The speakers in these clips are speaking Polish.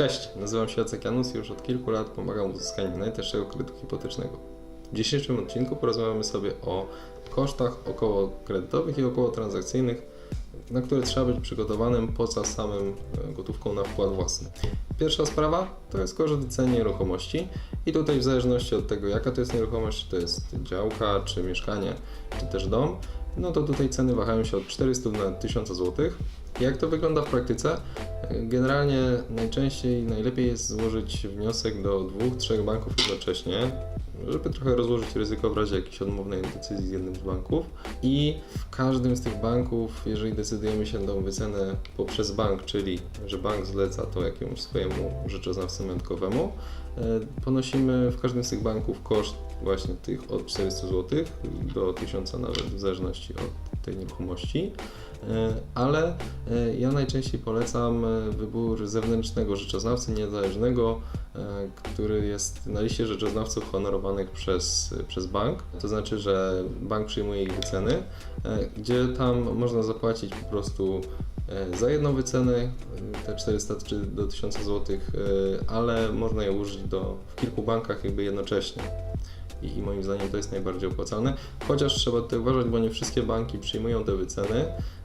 Cześć, nazywam się Jacek Janus i już od kilku lat pomagam w uzyskaniu najtańszego kredytu hipotecznego. W dzisiejszym odcinku porozmawiamy sobie o kosztach około kredytowych i około transakcyjnych, na które trzeba być przygotowanym poza samym e, gotówką na wkład własny. Pierwsza sprawa to jest koszt wyceny nieruchomości i tutaj w zależności od tego jaka to jest nieruchomość, czy to jest działka, czy mieszkanie, czy też dom, no to tutaj ceny wahają się od 400 do 1000 zł. Jak to wygląda w praktyce? Generalnie najczęściej najlepiej jest złożyć wniosek do dwóch, trzech banków jednocześnie, żeby trochę rozłożyć ryzyko w razie jakiejś odmownej decyzji z jednym z banków. I w każdym z tych banków, jeżeli decydujemy się na wycenę poprzez bank, czyli że bank zleca to jakiemuś swojemu rzeczoznawcy majątkowemu, e, ponosimy w każdym z tych banków koszt właśnie tych od 400 zł do 1000 nawet, w zależności od tej nieruchomości. E, Ale e, ja najczęściej polecam e, wybór zewnętrznego rzeczoznawcy niezależnego, który jest na liście rzeczoznawców honorowanych przez, przez bank. To znaczy, że bank przyjmuje ich wyceny, gdzie tam można zapłacić po prostu za jedną wycenę, te 400 czy do 1000 zł, ale można je użyć do, w kilku bankach jakby jednocześnie. I, moim zdaniem to jest najbardziej opłacalne. Chociaż trzeba tutaj uważać, bo nie wszystkie banki przyjmują te wyceny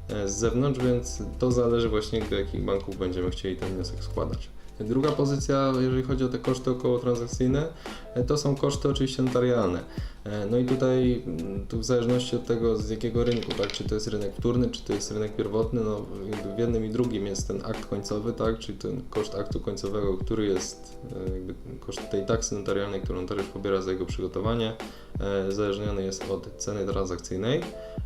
e, z zewnątrz, więc to zależy właśnie do jakich banków będziemy chcieli ten wniosek składać. Druga pozycja, jeżeli chodzi o te koszty około transakcyjne, e, to są koszty oczywiście notarialne. E, No i tutaj mm, tu w zależności od tego z jakiego rynku, tak, czy to jest rynek wtórny, czy to jest rynek pierwotny, no w jednym i drugim jest ten akt końcowy, tak, czyli ten koszt aktu końcowego, który jest e, jakby koszt tej taksy notarialnej, którą notariusz pobiera za jego przygotowanie, zależniony jest od ceny transakcyjnej.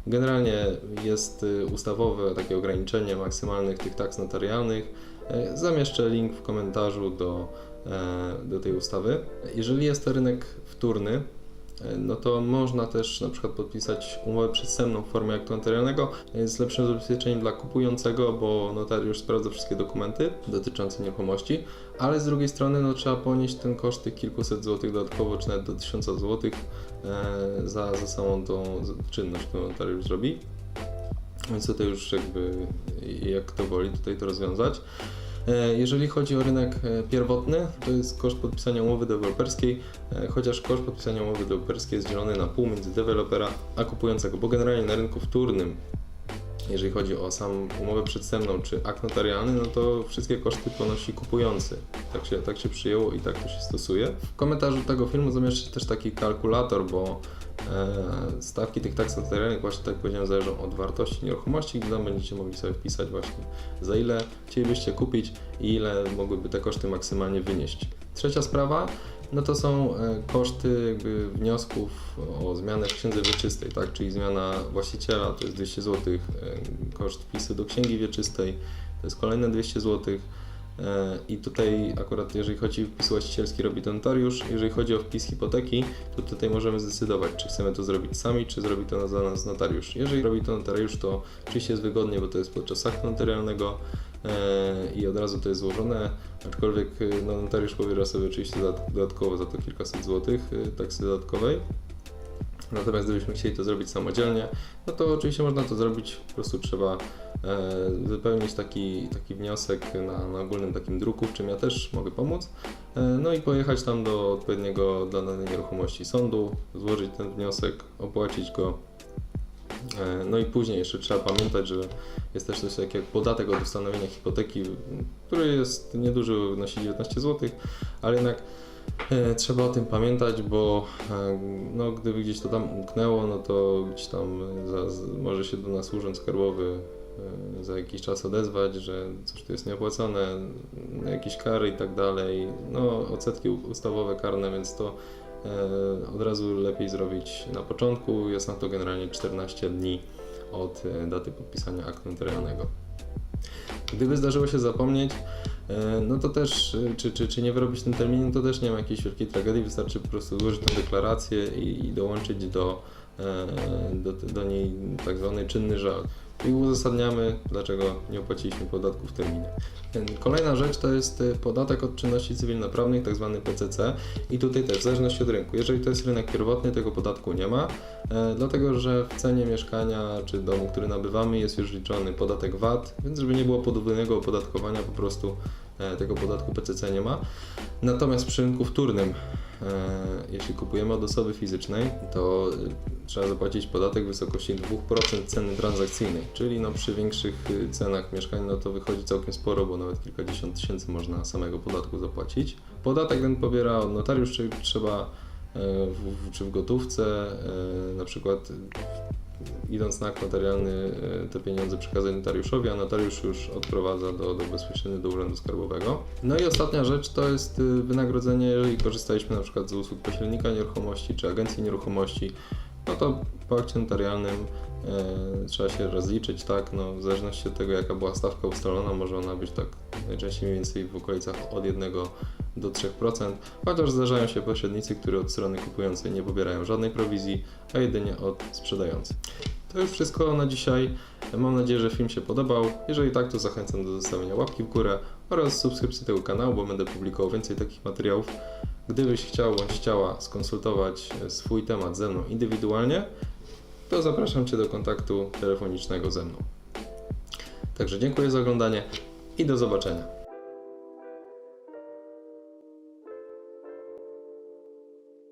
Generalnie jest y, ustawowe takie ograniczenie maksymalnych tych taks notarialnych. E, Zamieszczę link w komentarzu do, e, do tej ustawy. Jeżeli jest to rynek wtórny, e, no to można też na przykład podpisać umowę przedstępną w formie aktu notarialnego. Jest lepszym zabezpieczeniem dla kupującego, bo notariusz sprawdza wszystkie dokumenty dotyczące nieruchomości, ale z drugiej strony no, trzeba ponieść ten koszt tych kilkuset złotych dodatkowo, czy nawet do tysiąca złotych e, za, za samą tą z- czynność, którą notariusz zrobi. Więc tutaj już jakby jak kto woli tutaj to rozwiązać. E, Jeżeli chodzi o rynek e, pierwotny, to jest koszt podpisania umowy deweloperskiej, e, chociaż koszt podpisania umowy deweloperskiej jest dzielony na pół między dewelopera a kupującego, bo generalnie na rynku wtórnym, jeżeli chodzi o samą umowę przedstępną czy akt notarialny, no to wszystkie koszty ponosi kupujący. Tak się, tak się przyjęło i tak to się stosuje. W komentarzu tego filmu zamieszczę też taki kalkulator, bo stawki tych taks notarialnych właśnie tak jak powiedziałem zależą od wartości nieruchomości, gdzie tam będziecie mogli sobie wpisać właśnie za ile chcielibyście kupić i ile mogłyby te koszty maksymalnie wynieść. Trzecia sprawa, no to są e, koszty jakby wniosków o zmianę w księdze wieczystej, tak? Czyli zmiana właściciela to jest 200 zł, koszt wpisu do księgi wieczystej to jest kolejne 200 zł. E, I tutaj akurat jeżeli chodzi o wpis właścicielski robi to notariusz, jeżeli chodzi o wpis hipoteki, to tutaj możemy zdecydować, czy chcemy to zrobić sami, czy zrobi to za nas notariusz. Jeżeli robi to notariusz, to oczywiście jest wygodnie, bo to jest podczas aktu notarialnego e, i od razu to jest złożone, aczkolwiek e, no, notariusz pobiera sobie oczywiście dodat- dodatkowo za to kilkaset złotych taksy dodatkowej. Natomiast gdybyśmy chcieli to zrobić samodzielnie, no to oczywiście można to zrobić, po prostu trzeba wypełnić taki, taki wniosek na, na ogólnym takim druku, w czym ja też mogę pomóc. E, no i pojechać tam do odpowiedniego dla danej nieruchomości sądu, złożyć ten wniosek, opłacić go. E, no i później jeszcze trzeba pamiętać, że jest też coś takiego jak podatek od ustanowienia hipoteki, który jest nieduży, wynosi 19 zł, ale jednak E, Trzeba o tym pamiętać, bo e, no, gdyby gdzieś to tam umknęło, no to gdzieś tam za, może się do nas Urząd Skarbowy e, za jakiś czas odezwać, że coś tu jest nieopłacone, jakieś kary i tak dalej. No, odsetki ustawowe, karne, więc to e, od razu lepiej zrobić na początku. Jest na to generalnie 14 dni od e, daty podpisania aktu notarialnego. Gdyby zdarzyło się zapomnieć, e, no to też, e, czy, czy, czy nie wyrobić ten termin, to też nie ma jakiejś wielkiej tragedii, wystarczy po prostu złożyć tę deklarację i, i dołączyć do, e, do, do niej tak zwany czynny żal. I uzasadniamy, dlaczego nie opłaciliśmy podatku w terminie. Kolejna rzecz to jest e, podatek od czynności cywilnoprawnych, tak zwany PCC. I tutaj też w zależności od rynku. Jeżeli to jest rynek pierwotny, tego podatku nie ma, e, dlatego że w cenie mieszkania czy domu, który nabywamy, jest już liczony podatek VAT, więc żeby nie było podwójnego opodatkowania, po prostu e, tego podatku PCC nie ma. Natomiast przy rynku wtórnym, jeśli kupujemy od osoby fizycznej, to e, trzeba zapłacić podatek w wysokości 2% ceny transakcyjnej, czyli no przy większych y, cenach mieszkań no to wychodzi całkiem sporo, bo nawet kilkadziesiąt tysięcy można samego podatku zapłacić. Podatek ten pobiera od notariusz, czyli trzeba e, w, czy w gotówce, e, na przykład e, idąc na akt notarialny e, te pieniądze przekazać notariuszowi, a notariusz już odprowadza do, do bezpośrednio do Urzędu Skarbowego. No i ostatnia rzecz to jest y, wynagrodzenie, jeżeli korzystaliśmy na przykład z usług pośrednika nieruchomości czy agencji nieruchomości, no to po akcie notarialnym e, trzeba się rozliczyć, tak, no w zależności od tego jaka była stawka ustalona, może ona być tak najczęściej mniej więcej w okolicach od 1 do 3%, chociaż zdarzają się pośrednicy, którzy od strony kupującej nie pobierają żadnej prowizji, a jedynie od sprzedającej. To już wszystko na dzisiaj. Mam nadzieję, że film się podobał. Jeżeli tak, to zachęcam do zostawienia łapki w górę oraz subskrypcji tego kanału, bo będę publikował więcej takich materiałów. Gdybyś chciał bądź chciała skonsultować e, swój temat ze mną indywidualnie, to zapraszam Cię do kontaktu telefonicznego ze mną. Także dziękuję za oglądanie i do zobaczenia.